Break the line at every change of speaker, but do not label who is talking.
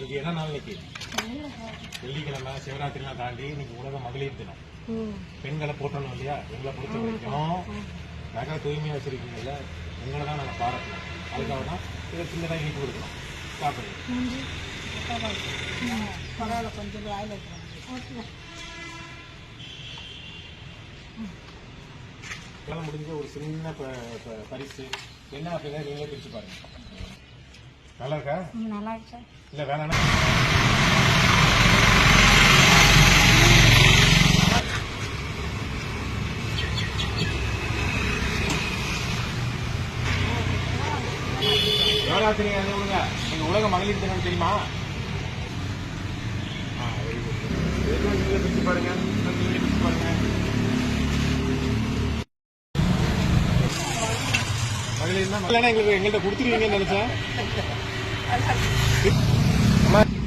இன்னைக்கு என்ன நாள் இன்னைக்கு? வெள்ளிக்கிழமை சிவராத்திரிலாம் தாண்டி இன்னைக்கு உலக மகளிர் தினம். பெண்களை போட்டணும் இல்லையா? எங்களை பொறுத்த வரைக்கும் நகர தூய்மையா வச்சிருக்கீங்கல்ல உங்களை தான் நாங்கள் பாராட்டணும். அதுக்காக தான் இதை சின்னதாக இனிப்பு கொடுக்கணும். சாப்பிடுங்க
பரவாயில்ல கொஞ்சம் வாயில்
முடிஞ்ச ஒரு சின்ன பரிசு. என்ன அப்படின்னா நீங்களே பிரிச்சு பாருங்க. நல்லா இருக்கா
நல்லா இருக்கு சார்
இல்ல வேணாம் சிவராத்திரி அது விடுங்க நீங்க உலக மகளிர் தினம் தெரியுமா? ஆ, good. எதுவும் நீங்களே பிரிச்சு பாருங்க? நீங்களே பிரிச்சு பாருங்க. மகளிர்னா எங்கள்கிட்ட கொடுத்துருவீங்கன்னு நினைச்சேன். Mas...